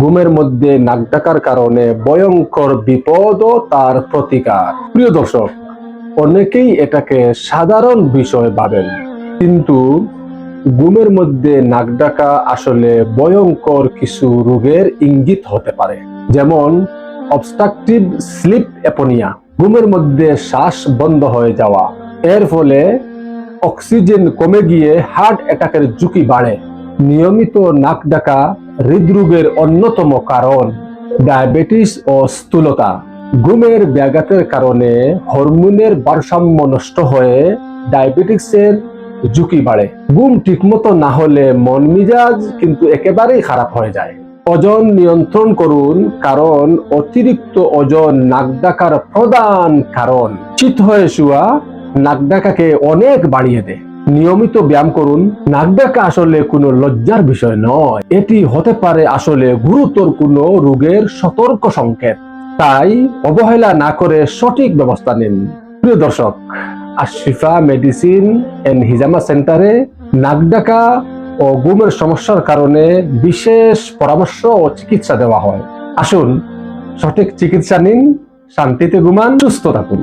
ঘুমের মধ্যে নাক ডাকার কারণে ভয়ঙ্কর বিপদ ও তার প্রতিকার। প্রিয় দর্শক, অনেকেই এটাকে সাধারণ বিষয় ভাবেন। কিন্তু ঘুমের মধ্যে নাক ডাকা আসলে ভয়ঙ্কর কিছু রোগের ইঙ্গিত হতে পারে। যেমন অবস্ট্রাকটিভ স্লিপ অ্যাপোনিয়া ঘুমের মধ্যে শ্বাস বন্ধ হয়ে যাওয়া। এর ফলে অক্সিজেন কমে গিয়ে হার্ট অ্যাটাকের ঝুঁকি বাড়ে। নিয়মিত নাক ডাকা হৃদরোগের অন্যতম কারণ ডায়াবেটিস ও স্থূলতা। ঘুমের ব্যাঘাতের কারণে হরমোনের ভারসাম্য নষ্ট হয়ে ডায়াবেটিক্সের ঝুঁকি বাড়ে। ঘুম ঠিকমতো না হলে মন মিজাজ কিন্তু একেবারেই খারাপ হয়ে যায়। ওজন নিয়ন্ত্রণ করুন কারণ অতিরিক্ত ওজন নাক ডাকার প্রধান কারণ। চিত হয়ে শুয়া নাক ডাকাকে অনেক বাড়িয়ে দেয়। নিয়মিত ব্যায়াম করুন। নাক ডাকা আসলে কোনো লজ্জার বিষয় নয়। এটি হতে পারে আসলে গুরুতর কোনো রোগের সতর্ক সংকেত। তাই অবহেলা না করে সঠিক ব্যবস্থা নিন। প্রিয় দর্শক আশিফা মেডিসিন এন্ড হিজামা সেন্টারে নাক ডাকা ও ঘুমের সমস্যার কারণে বিশেষ পরামর্শ ও চিকিৎসা দেওয়া হয়। আসুন, সঠিক চিকিৎসা নিন, শান্তিতে ঘুমান, সুস্থ থাকুন।